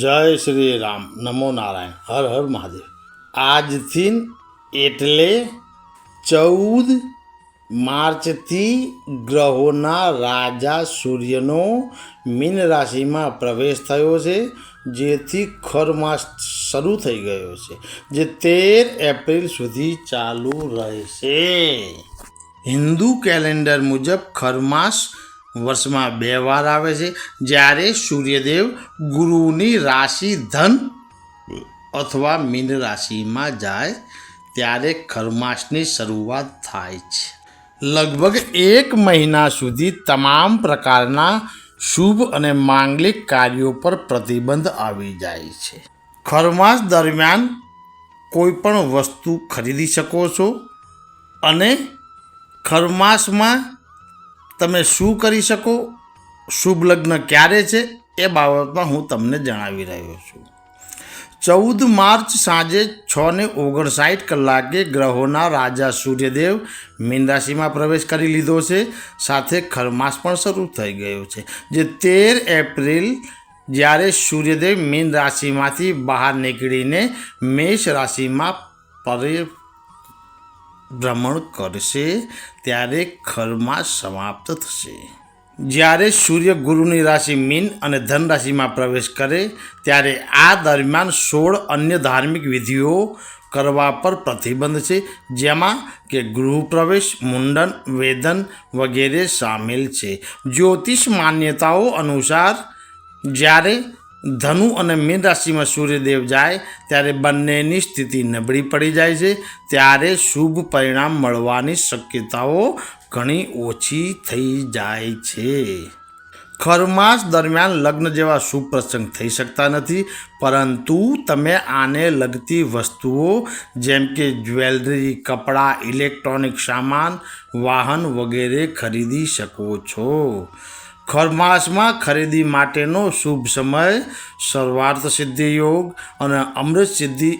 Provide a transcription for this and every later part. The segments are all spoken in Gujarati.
જય શ્રી રામ. નમો નારાયણ. હર હર મહાદેવ. આજથી એટલે ચૌદ માર્ચથી ગ્રહોના રાજા સૂર્યનો મીન રાશિમાં પ્રવેશ થયો છે, જેથી ખર માસ શરૂ થઈ ગયો છે, જે તેર એપ્રિલ સુધી ચાલુ રહેશે. હિન્દુ કેલેન્ડર મુજબ ખરમાસ વર્ષમાં બે વાર આવે છે, જ્યારે સૂર્યદેવ ગુરુની રાશિ ધન અથવા મીન રાશિમાં જાય, ત્યારે ખરમાસની શરૂઆત થાય છે. લગભગ એક મહિના સુધી તમામ પ્રકારના શુભ અને માંગલિક કાર્યો પર પ્રતિબંધ આવી જાય છે. ખરમાસ દરમિયાન કોઈ પણ વસ્તુ ખરીદી શકો છો અને ખરમાસમાં તમે શું કરી શકો? શુભ લગ્ન ક્યારે છે? એ બાબતમાં હું તમને જણાવી રહ્યો છું. ચૌદ માર્ચ સાંજે છ ને ઓગણસાઠ કલાકે ગ્રહોના રાજા સૂર્યદેવ મીન રાશિમાં પ્રવેશ કરી લીધો છે. સાથે ખરમાસ પણ શરૂ થઈ ગયો છે. જે તેર એપ્રિલ જ્યારે સૂર્યદેવ મીન રાશિમાંથી બહાર નીકળીને મેષ રાશિમાં પરે ભ્રમણ કરશે, ત્યારે ખરમાં સમાપ્ત થશે. જ્યારે સૂર્ય ગુરુની રાશિ મીન અને ધન રાશિમાં પ્રવેશ કરે, ત્યારે આ દરમિયાન સોળ અન્ય ધાર્મિક વિધિઓ કરવા પર પ્રતિબંધ છે, જેમાં કે ગૃહ પ્રવેશ, મુંડન, વેદન વગેરે સામેલ છે. જ્યોતિષ માન્યતાઓ અનુસાર જ્યારે ધનુ અને મીન રાશિમાં સૂર્યદેવ જાય, ત્યારે બંનેની સ્થિતિ નબળી પડી જાય છે. ત્યારે શુભ પરિણામ મળવાની શક્યતાઓ ઘણી ઓછી થઈ જાય છે. ખરમાસ દરમિયાન લગ્ન જેવા શુભ પ્રસંગ થઈ શકતા નથી, પરંતુ તમે આને લગતી વસ્તુઓ જેમ કે જ્વેલરી, કપડાં, ઇલેક્ટ્રોનિક સામાન, વાહન વગેરે ખરીદી શકો છો. ખરમાસમાં ખરીદી માટેનો શુભ સમય, સર્વાર્થ સિદ્ધિ યોગ અને અમૃત સિદ્ધિ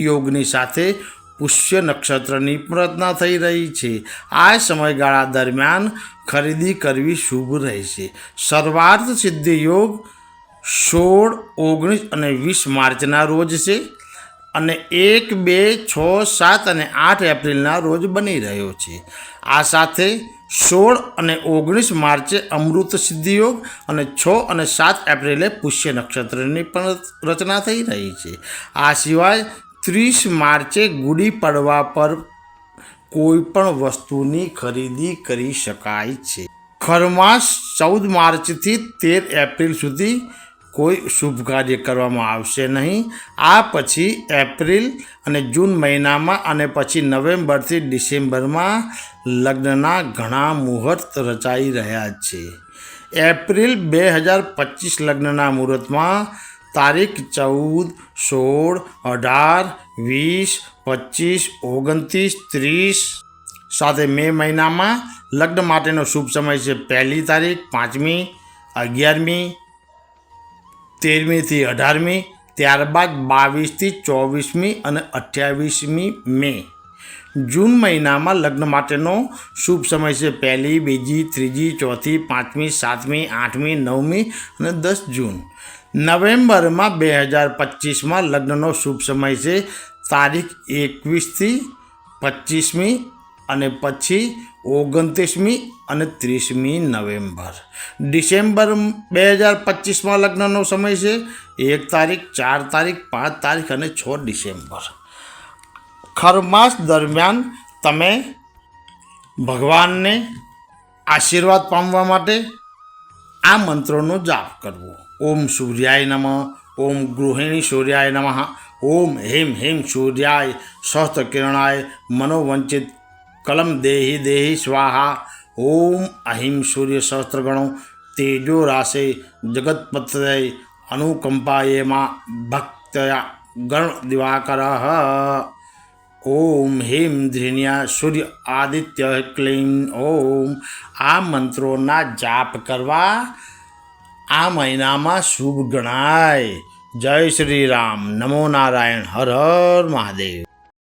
યોગની સાથે પુષ્ય નક્ષત્રની પ્રાર્થના થઈ રહી છે. આ સમયગાળા દરમિયાન ખરીદી કરવી શુભ રહેશે. સર્વાર્થ સિદ્ધિ યોગ સોળ, ઓગણીસ અને વીસ માર્ચના રોજ છે અને એક, બે, છ, સાત અને આઠ એપ્રિલના રોજ બની રહ્યો છે. આ સાથે સોળ અને ઓગણીસ માર્ચે અમૃત સિદ્ધિયોગ અને છ અને સાત એપ્રિલે પુષ્ય નક્ષત્રની પણ રચના થઈ રહી છે. આ સિવાય ત્રીસ માર્ચે ગુડી પડવા પર કોઈ પણ વસ્તુની ખરીદી કરી શકાય છે. ખરમાસ ચૌદ માર્ચથી તેર એપ્રિલ સુધી કોઈ શુભ કાર્ય કરવામાં આવશે નહીં. આ પછી એપ્રિલ અને જૂન મહિનામાં અને પછી નવેમ્બરથી ડિસેમ્બરમાં લગ્નના ઘણા મુહૂર્ત રચાઈ રહ્યા છે. એપ્રિલ બે હજાર પચીસ લગ્નના મુહૂર્તમાં તારીખ ચૌદ, સોળ, અઢાર, વીસ, પચીસ, ઓગણત્રીસ, ત્રીસ સાથે મે મહિનામાં લગ્ન માટેનો શુભ સમય છે પહેલી તારીખ, પાંચમી, અગિયારમી તેરમીથી અઢારમી, ત્યારબાદ બાવીસથી ચોવીસમી અને અઠ્યાવીસમી મે. જૂન મહિનામાં લગ્ન માટેનો શુભ સમય છે પહેલી, બીજી, ત્રીજી, ચોથી, પાંચમી, સાતમી, આઠમી, નવમી અને દસ જૂન. નવેમ્બરમાં બે હજાર પચીસમાં લગ્નનો શુભ સમય છે તારીખ એકવીસથી પચીસમી અને પછી ઓગણત્રીસમી અને ત્રીસમી નવેમ્બર. ડિસેમ્બર બે હજાર પચીસમાં લગ્નનો સમય છે. એક તારીખ, ચાર તારીખ, પાંચ તારીખ અને છ ડિસેમ્બર. ખરમાસ દરમિયાન તમે ભગવાનને આશીર્વાદ પામવા માટે આ મંત્રોનો જાપ કરવો. ઓમ સૂર્યાય નમઃ, ઓમ ગૃહિણી સૂર્યાય નમઃ, ઓમ હેમ હેમ સૂર્યાય સ્વસ્થ કિરણાય, મનોવંચિત કલમ દેહી દેહી સ્વાહા ઓમ અહિમ સૂર્ય સહસ્ત્રગણો તેજો રાશે જગતપતય અનુકંપાયેમાં ભક્તયા ગણ દિવાકર ઓમ હિમ ધ્રિન્યા સૂર્ય આદિત્ય ક્લીમ ઓમ આ મંત્રોના જાપ કરવા આ મહિનામાં શુભ ગણાય જય શ્રી રામ નમો નારાયણ હર હર મહાદેવ